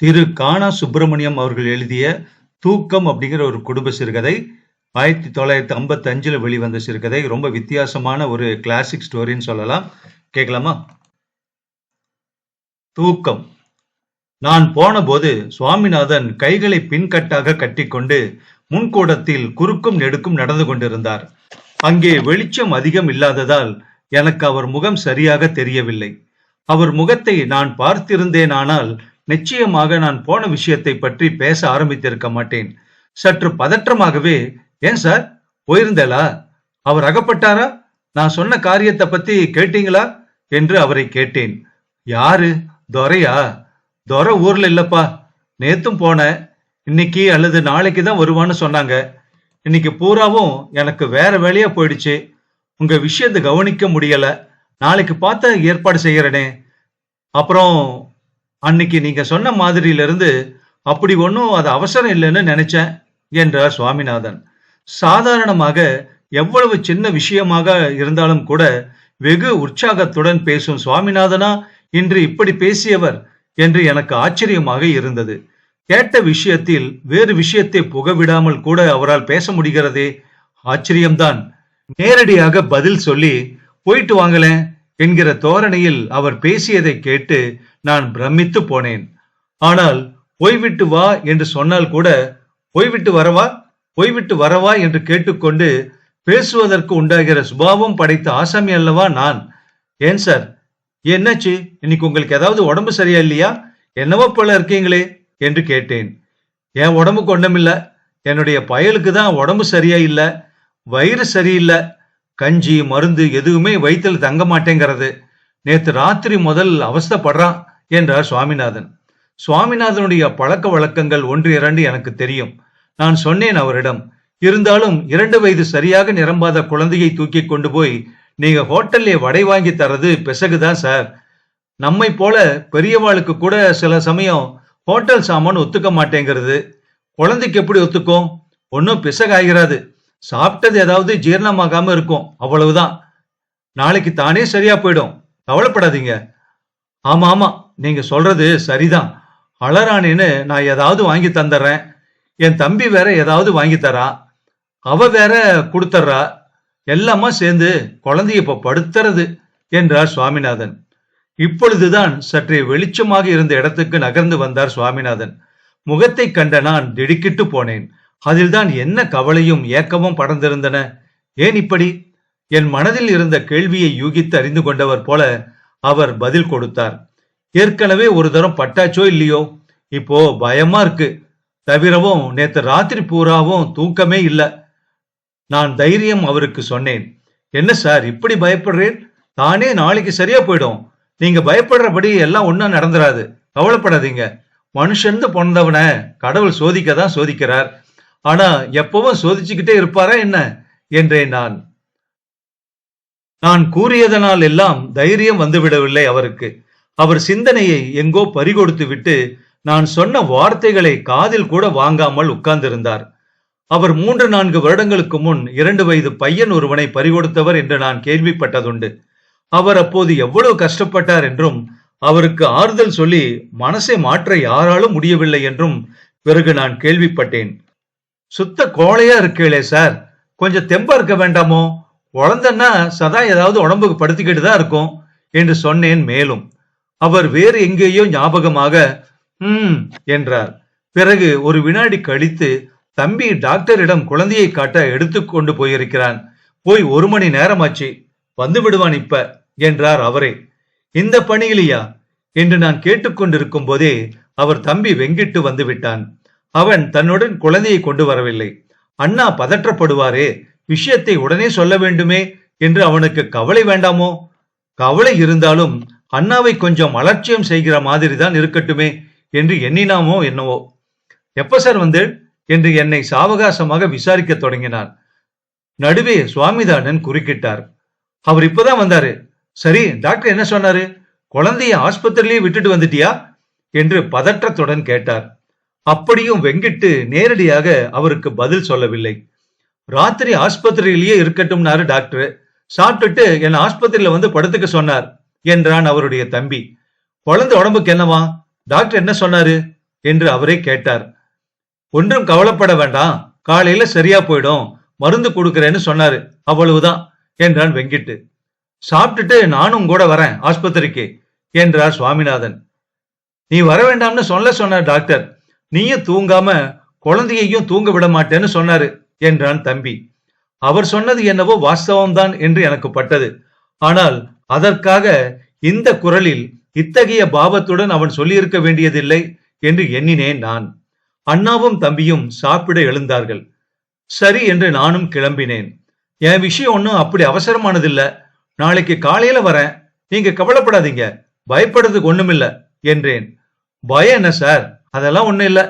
திரு கானா சுப்பிரமணியம் அவர்கள் எழுதிய தூக்கம் அப்படிங்கிற ஒரு குடும்ப சிறுகதை ஆயிரத்தி தொள்ளாயிரத்தி ஐம்பத்தி அஞ்சுல வெளிவந்த சிறுகதை. ரொம்ப வித்தியாசமான ஒரு கிளாசிக் ஸ்டோரின்னு சொல்லலாம். கேட்கலாமா? தூக்கம். நான் போனபோது சுவாமிநாதன் கைகளை பின்கட்டாக கட்டிக்கொண்டு முன்கூடத்தில் குறுக்கும் நெடுக்கும் நடந்து கொண்டிருந்தார். அங்கே வெளிச்சம் அதிகம் இல்லாததால் எனக்கு அவர் முகம் சரியாக தெரியவில்லை. அவர் முகத்தை நான் பார்த்திருந்தேனானால் நிச்சயமாக நான் போன விஷயத்தை பற்றி பேச ஆரம்பித்திருக்க மாட்டேன். சற்று பதற்றமாகவே ஏன் சார்? போயிருந்தேளா? அவர் அகப்பட்டாரா? நான் சொன்ன காரியத்தை பத்தி கேட்டீங்களா? என்று அவரை கேட்டேன். யாரு? துரையா? துரை ஊர்ல இல்லப்பா. நேத்தும் போனேன் இன்னைக்கு அல்லது நாளைக்கு தான் வருவான்னு சொன்னாங்க. இன்னைக்கு பூராவும் எனக்கு வேற வேலையா போயிடுச்சு. உங்க விஷயத்தை கவனிக்க முடியல. நாளைக்கு பார்த்த ஏற்பாடு செய்யறனே. அப்புறம் அன்னைக்கு நீங்க சொன்ன மாதிரியிலிருந்து அப்படி ஒன்றும் அது அவசரம் இல்லைன்னு நினைச்சேன் என்றார் சுவாமிநாதன். சாதாரணமாக எவ்வளவு சின்ன விஷயமாக இருந்தாலும் கூட வெகு உற்சாகத்துடன் பேசும் சுவாமிநாதனா இன்று இப்படி பேசியவர் என்று எனக்கு ஆச்சரியமாக இருந்தது. கேட்ட விஷயத்தில் வேறு விஷயத்தை புகவிடாமல் கூட அவரால் பேச முடிகிறதே? ஆச்சரியம்தான். நேரடியாக பதில் சொல்லி போயிட்டு வாங்களேன் என்கிற தோரணையில் அவர் பேசியதை கேட்டு நான் பிரமித்து போனேன். ஆனால் ஓய்விட்டு வா என்று சொன்னால் கூட ஓய்விட்டு வரவா? ஓய்விட்டு வரவா? என்று கேட்டுக்கொண்டு பேசுவதற்கு உண்டாகிற சுபாவம் படைத்த ஆசாமி அல்லவா நான்? ஏன் சார்? என்னாச்சு? இன்னைக்கு உங்களுக்கு ஏதாவது உடம்பு சரியா இல்லையா? என்னவோ போல இருக்கீங்களே? என்று கேட்டேன். என் உடம்புக்கு ஒண்ணுமில்ல. என்னுடைய பயலுக்கு தான் உடம்பு சரியா இல்லை. வயிறு சரியில்லை. கஞ்சி மருந்து எதுவுமே வயிற்றில் தங்க மாட்டேங்கிறது. நேற்று ராத்திரி முதல் அவஸ்தைப்படுறான் என்றார் சுவாமிநாதன். சுவாமிநாதனுடைய பழக்க வழக்கங்கள் ஒன்று இரண்டு எனக்கு தெரியும். நான் சொன்னேன் அவரிடம் இருந்தாலும் இரண்டு வயது சரியாக நிரம்பாத குழந்தையை தூக்கி கொண்டு போய் நீங்க ஹோட்டல்லே வடை வாங்கி தரது பிசகுதான் சார். நம்மை போல பெரியவாளுக்கு கூட சில சமயம் ஹோட்டல் சாமான் ஒத்துக்க மாட்டேங்கிறது. குழந்தைக்கு எப்படி ஒத்துக்கும்? ஒன்றும் பிசகாகிறாது சாப்பிட்டது ஏதாவது ஜீரணமாகாம இருக்கும். அவ்வளவுதான். நாளைக்கு தானே சரியா போயிடும். கவலைப்படாதீங்க. ஆமா ஆமா. நீங்க சொல்றது சரிதான். அழறானேன்னு நான் ஏதாவது வாங்கி தந்துடுறேன். என் தம்பி வேற ஏதாவது வாங்கி தரா. அவ வேற கொடுத்துட்றா. எல்லாமா சேர்ந்து குழந்தைய இப்ப படுத்துறது என்றார் சுவாமிநாதன். இப்பொழுதுதான் சற்றே வெளிச்சமாக இருந்த இடத்துக்கு நகர்ந்து வந்தார் சுவாமிநாதன். முகத்தை கண்ட நான் திடுக்கிட்டு போனேன். அதில்தான் என்ன கவலையும் ஏக்கமும் படர்ந்திருந்தன. ஏன் இப்படி? என் மனதில் இருந்த கேள்வியை யூகித்து அறிந்து கொண்டவர் போல அவர் பதில் கொடுத்தார். ஏற்கனவே ஒரு தரம் பட்டாச்சோ இல்லையோ? இப்போ பயமா இருக்கு. தவிரவும் நேத்து ராத்திரி பூராவும் தூக்கமே இல்லை. நான் தைரியம் அவருக்கு சொன்னேன். என்ன சார் இப்படி பயப்படுறேன் தானே நாளைக்கு சரியா போயிடும். நீங்க பயப்படுறபடி எல்லாம் ஒன்னும் நடந்துராது. கவலைப்படாதீங்க. மனுஷன் பிறந்தவனை கடவுள் சோதிக்க தான் சோதிக்கிறார். ஆனா எப்பவும் சோதிச்சுக்கிட்டே இருப்பாரா என்ன? என்றேன் நான். நான் கூறியதனால் எல்லாம் தைரியம் வந்துவிடவில்லை அவருக்கு. அவர் சிந்தனையை எங்கோ பறிகொடுத்து விட்டு நான் சொன்ன வார்த்தைகளை காதில் கூட வாங்காமல் உட்கார்ந்திருந்தார். அவர் மூன்று நான்கு வருடங்களுக்கு முன் இரண்டு வயது பையன் ஒருவனை பறிகொடுத்தவர் என்று நான் கேள்விப்பட்டதுண்டு. அவர் அப்போது எவ்வளவு கஷ்டப்பட்டார் என்றும் அவருக்கு ஆறுதல் சொல்லி மனசை மாற்ற யாராலும் முடியவில்லை என்றும் பிறகு நான் கேள்விப்பட்டேன். சுத்த கோழையா இருக்கீங்களே சார். கொஞ்சம் தெம்பா இருக்க வேண்டாமோ? உழந்தன்னா சதா ஏதாவது உடம்புக்கு படுத்திக்கிட்டு தான் இருக்கும் என்று சொன்னேன் மேலும். அவர் வேறு எங்கேயோ ஞாபகமாக ம் என்றார். பிறகு ஒரு வினாடி கழித்து தம்பி டாக்டரிடம் குழந்தையை காட்ட எடுத்து கொண்டு போயிருக்கிறான். போய் ஒரு மணி நேரமாச்சு. வந்து விடுவான் இப்ப என்றார் அவரே. இந்த பணியிலையா? என்று நான் கேட்டுக்கொண்டிருக்கும் போதே அவர் தம்பி வெங்கிட்டு வந்து விட்டான். அவன் தன்னுடன் குழந்தையை கொண்டு வரவில்லை. அண்ணா பதற்றப்படுவாரே விஷயத்தை உடனே சொல்ல வேண்டுமே என்று அவனுக்கு கவலை வேண்டாமோ? கவலை இருந்தாலும் அண்ணாவை கொஞ்சம் அலட்சியம் செய்கிற மாதிரி தான் இருக்கட்டுமே என்று எண்ணினாமோ என்னவோ? எப்ப சார் வந்து என்று என்னை சாவகாசமாக விசாரிக்க தொடங்கினார். நடுவே சுவாமிதானன் குறுக்கிட்டார். அவர் இப்பதான் வந்தாரு. சரி டாக்டர் என்ன சொன்னாரு? குழந்தைய ஆஸ்பத்திரியிலேயே விட்டுட்டு வந்துட்டியா? என்று பதற்றத்துடன் கேட்டார். அப்படியும் வெங்கிட்டு நேரடியாக அவருக்கு பதில் சொல்லவில்லை. ராத்திரி ஆஸ்பத்திரியிலேயே இருக்கட்டும்னாரு டாக்டர். சாப்பிட்டுட்டு என்னை ஆஸ்பத்திரியில வந்து படுத்துக்க சொன்னார் என்றான் அவருடைய தம்பி. குழந்தை உடம்புக்கு என்னவா டாக்டர் என்ன சொன்னாரு? என்று அவரே கேட்டார். ஒன்றும் கவலைப்பட வேண்டாம். காலையில சரியா போயிடும். மருந்து கொடுக்கறேன்னு சொன்னாரு. அவ்வளவுதான் என்றான் வெங்கிட்டு. சாப்பிட்டுட்டு நானும் கூட வரேன் ஆஸ்பத்திரிக்கு என்றார் சுவாமிநாதன். நீ வர வேண்டாம்னு சொல்ல சொன்னார் டாக்டர். நீயும் தூங்காம குழந்தையையும் தூங்க விட மாட்டேன்னு சொன்னாரு என்றான் தம்பி. அவர் சொன்னது என்னவோ வாஸ்தவம்தான் என்று எனக்கு பட்டது. ஆனால் அதற்காக இந்த குரலில் இத்தகைய பாவத்துடன் அவன் சொல்லியிருக்க வேண்டியதில்லை என்று எண்ணினேன் நான். அண்ணாவும் தம்பியும் சாப்பிட எழுந்தார்கள். சரி என்று நானும் கிளம்பினேன். என் விஷயம் ஒன்றும் அப்படி அவசரமானதில்ல. நாளைக்கு காலையில வரேன். நீங்க கவலைப்படாதீங்க. பயப்படுறதுக்கு ஒண்ணுமில்ல என்றேன். பயம் என்ன சார்? அதெல்லாம் ஒன்றும் இல்லை.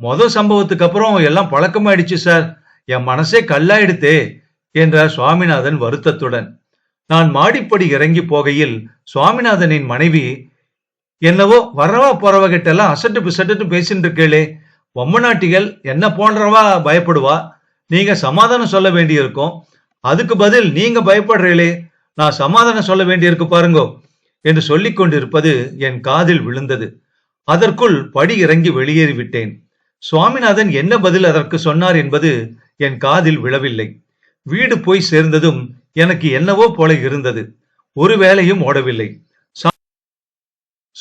மொதல் சம்பவத்துக்கு அப்புறம் எல்லாம் பழக்கமாயிடுச்சு சார். என் மனசே கல்லாயிடுத்தே என்றார் சுவாமிநாதன் வருத்தத்துடன். நான் மாடிப்படி இறங்கி போகையில் சுவாமிநாதனின் மனைவி என்னவோ வரவா போறவ எல்லாம் அசட்டு பிசட்டு பேசிட்டு இருக்கேளே. பொம்மநாட்டிகள் என்ன போன்றவா பயப்படுவா? நீங்க சமாதானம் சொல்ல வேண்டியிருக்கும். அதுக்கு பதில் நீங்க பயப்படுறீங்களே நான் சமாதானம் சொல்ல வேண்டியிருக்கு பாருங்கோ. என்று சொல்லிக் கொண்டிருப்பது என் காதில் விழுந்தது. அதற்குள் படி இறங்கி வெளியேறி விட்டேன். சுவாமிநாதன் என்ன பதில் அதற்கு சொன்னார் என்பது என் காதில் விழவில்லை. வீடு போய் சேர்ந்ததும் எனக்கு என்னவோ போல இருந்தது. ஒரு வேலையும் ஓடவில்லை. சா-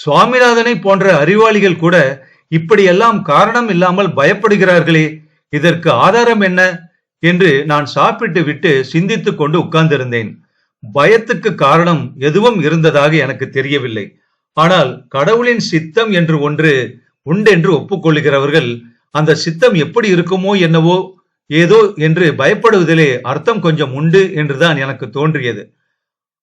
சுவாமிநாதனை போன்ற அறிவாளிகள் கூட இப்படியெல்லாம் காரணம் இல்லாமல் பயப்படுகிறார்களே இதற்கு ஆதாரம் என்ன? என்று நான் சாப்பிட்டு விட்டு சிந்தித்துக் கொண்டு உட்கார்ந்திருந்தேன். பயத்துக்கு காரணம் எதுவும் இருந்ததாக எனக்கு தெரியவில்லை. ஆனால் கடவுளின் சித்தம் என்று ஒன்று உண்டென்று ஒப்புக்கொள்கிறவர்கள் அந்த சித்தம் எப்படி இருக்குமோ என்னவோ ஏதோ என்று பயப்படுவதிலே அர்த்தம் கொஞ்சம் உண்டு என்றுதான் எனக்கு தோன்றியது.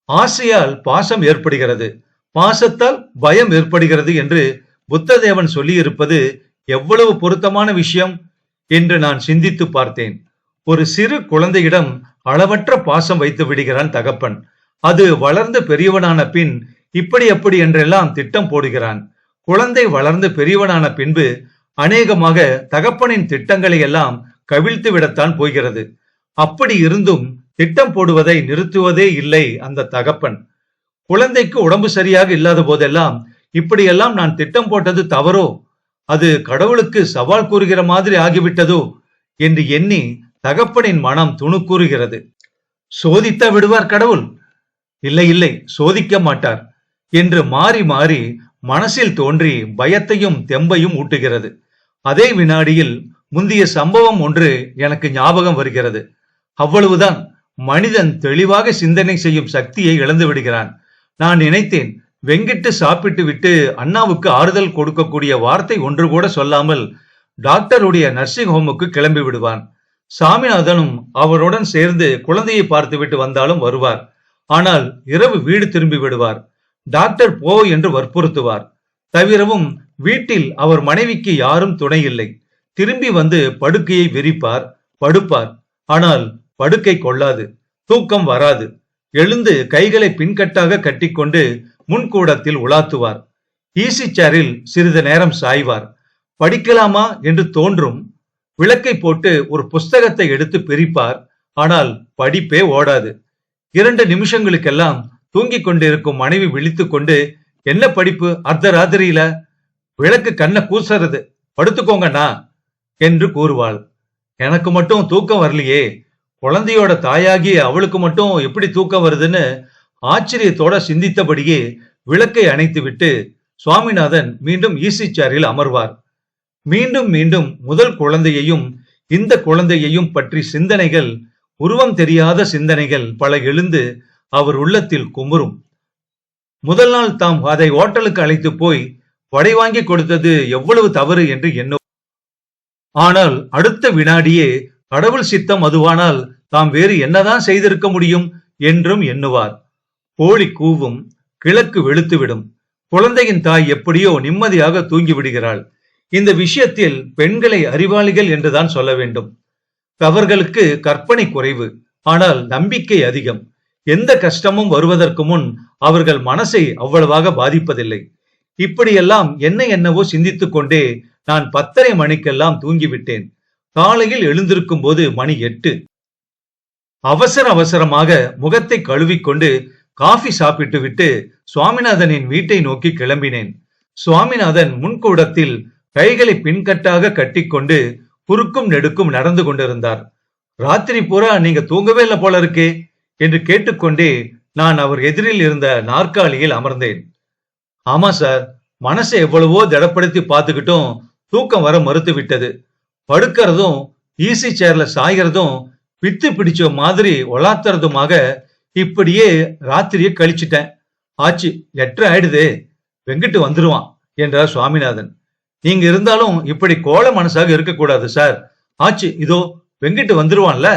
ஆசையால் பாசம் ஏற்படுகிறது பாசத்தால் பயம் ஏற்படுகிறது என்று புத்ததேவன் சொல்லியிருப்பது எவ்வளவு பொருத்தமான விஷயம் என்று நான் சிந்தித்து பார்த்தேன். ஒரு சிறு குழந்தையிடம் அளவற்ற பாசம் வைத்து விடுகிறான் தகப்பன். அது வளர்ந்து பெரியவனான பின் இப்படி அப்படி என்றெல்லாம் திட்டம் போடுகிறான். குழந்தை வளர்ந்து பெரியவனான பின்பு அநேகமாக தகப்பனின் திட்டங்களை எல்லாம் கவிழ்த்து விடத்தான் போகிறது. அப்படி இருந்தும் திட்டம் போடுவதை நிறுத்துவதே இல்லை அந்த தகப்பன். குழந்தைக்கு உடம்பு சரியாக இல்லாத போதெல்லாம் இப்படியெல்லாம் நான் திட்டம் போட்டது தவறோ? அது கடவுளுக்கு சவால் கூறுகிற மாதிரி ஆகிவிட்டதோ? என்று எண்ணி தகப்பனின் மனம் துணுக்கூறுகிறது. சோதித்தா விடுவார் கடவுள்? இல்லை இல்லை சோதிக்க மாட்டார். என்று மாறி மாறி மனசில் தோன்றி பயத்தையும் தெம்பையும் ஊட்டுகிறது. அதே வினாடியில் முந்திய சம்பவம் ஒன்று எனக்கு ஞாபகம் வருகிறது. அவ்வளவுதான் மனிதன் தெளிவாக சிந்தனை செய்யும் சக்தியை இழந்து விடுகிறான். நான் நினைத்தேன் வெங்கிட்டு சாப்பிட்டு விட்டு அண்ணாவுக்கு ஆறுதல் கொடுக்கக்கூடிய வார்த்தை ஒன்று கூட சொல்லாமல் டாக்டருடைய நர்சிங் ஹோமுக்கு கிளம்பி விடுவான். சாமிநாதனும் அவருடன் சேர்ந்து குழந்தையை பார்த்துவிட்டு வந்தாலும் வருவார். ஆனால் இரவு வீடு திரும்பி விடுவார். டாக்டர் போ என்று வற்புறுத்துவார். தவிரவும் வீட்டில் அவர் மனைவிக்கு யாரும் துணை இல்லை திரும்பி வந்து படுக்கையை விரிப்பார் படுப்பார். ஆனால் படுக்கை கொள்ளாது தூக்கம் வராது. எழுந்து கைகளை பின்கட்டாக கட்டிக்கொண்டு முன்கூடத்தில் உலாத்துவார். ஈசி சேரில் சிறிது நேரம் சாய்வார். படிக்கலாமா என்று தோன்றும் விளக்கை போட்டு ஒரு புஸ்தகத்தை எடுத்து பிரிப்பார். ஆனால் படிப்பே ஓடாது. இரண்டு நிமிஷங்களுக்கெல்லாம் தூங்கிக் கொண்டிருக்கும் மனைவி விழித்துக் கொண்டு என்ன படிப்பு? அர்த்த ராத்திரியில விளக்கு கண்ணை கூசறது. படுத்துக்கோங்கண்ணா என்று கூறுவாள். எனக்கு மட்டும் தூக்கம் வரலையே. குழந்தையோட தாயாகி அவளுக்கு மட்டும் எப்படி தூக்கம் வருதுன்னு ஆச்சரியத்தோட சிந்தித்தபடியே விளக்கை அணைத்துவிட்டு சுவாமிநாதன் மீண்டும் ஈசி சேரில் அமர்வார். மீண்டும் மீண்டும் முதல் குழந்தையையும் இந்த குழந்தையையும் பற்றி சிந்தனைகள் உருவம் தெரியாத சிந்தனைகள் பல எழுந்து அவர் உள்ளத்தில் குமுறும். முதல் நாள் தாம் அதை ஓட்டலுக்கு அழைத்து போய் வடை வாங்கி கொடுத்தது எவ்வளவு தவறு என்று எண்ணும் ஆனால் அடுத்த வினாடியே கடவுள் சித்தம் அதுவானால் தாம் வேறு என்னதான் செய்திருக்க முடியும் என்றும் எண்ணுவார். கோழி கூவும் கிழக்கு வெளுத்துவிடும். குழந்தையின் தாய் எப்படியோ நிம்மதியாக தூங்கி விடுகிறாள் இந்த விஷயத்தில் பெண்களை அறிவாளிகள் என்றுதான் சொல்ல வேண்டும். தவறுகளுக்கு கற்பனை குறைவு ஆனால் நம்பிக்கை அதிகம். எந்த கஷ்டமும் வருவதற்கு முன் அவர்கள் மனசை அவ்வளவாக பாதிப்பதில்லை. இப்படியெல்லாம் என்ன என்னவோ சிந்தித்துக் கொண்டே நான் பத்தரை மணிக்கெல்லாம் தூங்கிவிட்டேன். காலையில் எழுந்திருக்கும் போது மணி எட்டு. அவசர அவசரமாக முகத்தை கழுவிக்கொண்டு காஃபி சாப்பிட்டு விட்டு சுவாமிநாதனின் வீட்டை நோக்கி கிளம்பினேன். சுவாமிநாதன் முன்கூடத்தில் கைகளை பின்கட்டாக கட்டிக்கொண்டு குறுக்கும் நெடுக்கும் நடந்து கொண்டிருந்தார். ராத்திரி பூரா நீங்க தூங்கவே இல்லை போல இருக்கே. என்று கேட்டுக்கொண்டே நான் அவர் எதிரில் இருந்த நாற்காலியில் அமர்ந்தேன். ஆமா சார் மனசை எவ்வளவோ திடப்படுத்தி பார்த்துக்கிட்டும் தூக்கம் வர மறுத்து விட்டது படுக்கிறதும் ஈசி சேர்ல சாயறதும் பித்து பிடிச்ச மாதிரி ஒலாத்துறதுமாக இப்படியே ராத்திரியை கழிச்சிட்டேன். ஆச்சு எட்டு ஆயிடுது வெங்கிட்டு வந்துருவான் என்றார் சுவாமிநாதன். நீங்க இருந்தாலும் இப்படி கோல மனசாக இருக்கக்கூடாது சார். ஆச்சு இதோ வெங்கிட்டு வந்துருவான்ல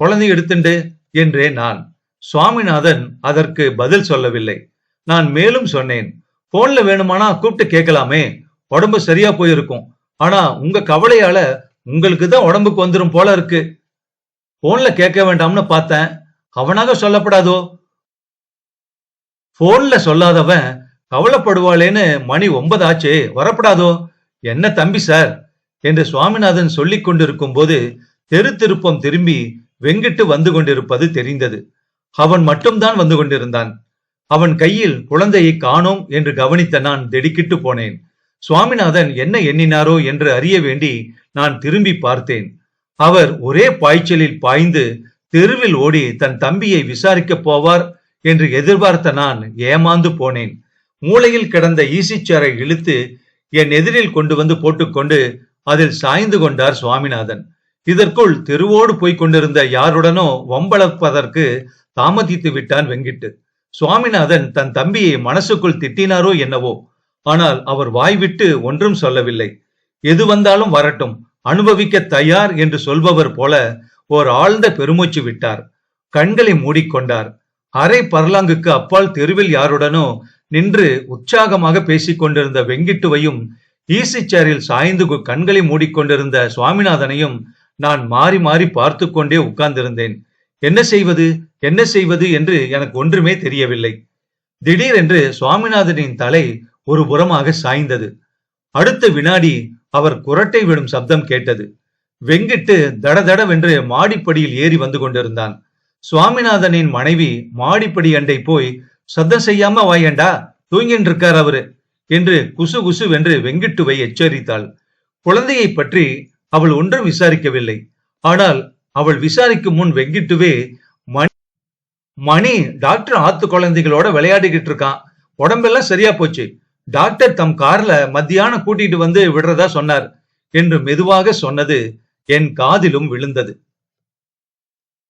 குழந்தைய எடுத்துண்டு. என்றேன் நான். சுவாமிநாதன் அதற்கு பதில் சொல்லவில்லை. நான் மேலும் சொன்னேன் போன்ல வேணுமானா கூப்பிட்டு கேட்கலாமே. உடம்பு சரியா போயிருக்கும். ஆனா உங்க கவலையால உங்களுக்கு தான் உடம்புக்கு வந்துடும் போல இருக்கு. போன்ல கேட்க வேண்டாம்னு பார்த்தேன். அவனாக சொல்லப்படாதோ? போன்ல சொல்லாதவன் கவலைப்படுவாளேன்னு மணி ஒன்பதாச்சே வரப்படாதோ? என்ன தம்பி சார்? என்று சுவாமிநாதன் சொல்லிக் கொண்டிருக்கும் போது தெரு திருப்பம் திரும்பி வெங்கிட்டு வந்து கொண்டிருப்பது தெரிந்தது. அவன் மட்டும்தான் வந்து கொண்டிருந்தான். அவன் கையில் குழந்தையை காணோம் என்று கவனித்த நான் திடுக்கிட்டு போனேன். சுவாமிநாதன் என்ன எண்ணினாரோ என்று அறிய வேண்டி நான் திரும்பி பார்த்தேன். அவர் ஒரே பாய்ச்சலில் பாய்ந்து தெருவில் ஓடி தன் தம்பியை விசாரிக்கப் போவார் என்று எதிர்பார்த்த நான் ஏமாந்து போனேன். மூளையில் கிடந்த ஈசிச்சாரை இழுத்து என் எதிரில் கொண்டு வந்து போட்டுக்கொண்டு அதில் சாய்ந்து கொண்டார் சுவாமிநாதன். இதற்குள் தெருவோடு போய்க் கொண்டிருந்த யாருடனோ வம்பளப்பதற்கு தாமதித்து விட்டான் வெங்கிட்டு. சுவாமிநாதன் தன் தம்பியை மனசுக்குள் திட்டினாரோ என்னவோ. ஆனால் அவர் வாய்விட்டு ஒன்றும் சொல்லவில்லை. எது வந்தாலும் வரட்டும் அனுபவிக்க தயார் என்று சொல்பவர் போல ஓர் ஆழ்ந்த பெருமூச்சு விட்டார். கண்களை மூடிக்கொண்டார் அரை பர்லாங்குக்கு அப்பால் தெருவில் யாருடனோ நின்று உற்சாகமாக பேசிக் கொண்டிருந்த வெங்கிட்டுவையும் ஈசி சேரில் சாய்ந்து கண்களை மூடிக்கொண்டிருந்த சுவாமிநாதனையும் நான் மாறி மாறி பார்த்து கொண்டே உட்கார்ந்திருந்தேன். என்ன செய்வது? என்ன செய்வது? என்று எனக்கு ஒன்றுமே தெரியவில்லை. திடீரென்று சுவாமிநாதனின் தலை ஒரு புறமாக சாய்ந்தது. அடுத்த வினாடி அவர் குரட்டை விடும் சப்தம் கேட்டது. வெங்கிட்டு தடதடவென்று மாடிப்படியில் ஏறி வந்து கொண்டிருந்தான். சுவாமிநாதனின் மனைவி மாடிப்படி அண்டை போய் சத்தம் செய்யாம வாயேண்டா தூங்கின்னு இருக்கார் அவரு என்று குசு குசுவென்று வெங்கிட்டுவை எச்சரித்தாள். குழந்தையை பற்றி அவள் ஒன்றும் விசாரிக்கவில்லை. ஆனால் அவள் விசாரிக்கும் முன் வெங்கிட்டுவே மணி மணி டாக்டர் ஆத்து குழந்தைகளோட விளையாடிக்கிட்டு இருக்கான். உடம்பெல்லாம் சரியா போச்சு. டாக்டர் தம் கார்ல மத்தியானம் கூட்டிட்டு வந்து விடுறதா சொன்னார் என்று மெதுவாக சொன்னது என் காதிலும் விழுந்தது.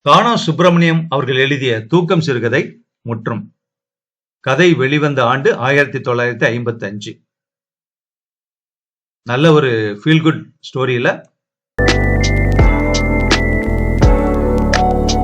கானா சுப்பிரமணியம் அவர்கள் எழுதிய தூக்கம் சிறுகதை முற்றும். கதை வெளிவந்த ஆண்டு ஆயிரத்தி தொள்ளாயிரத்தி ஐம்பத்தி அஞ்சு. நல்ல ஒரு ஃபீல் குட் ஸ்டோரியில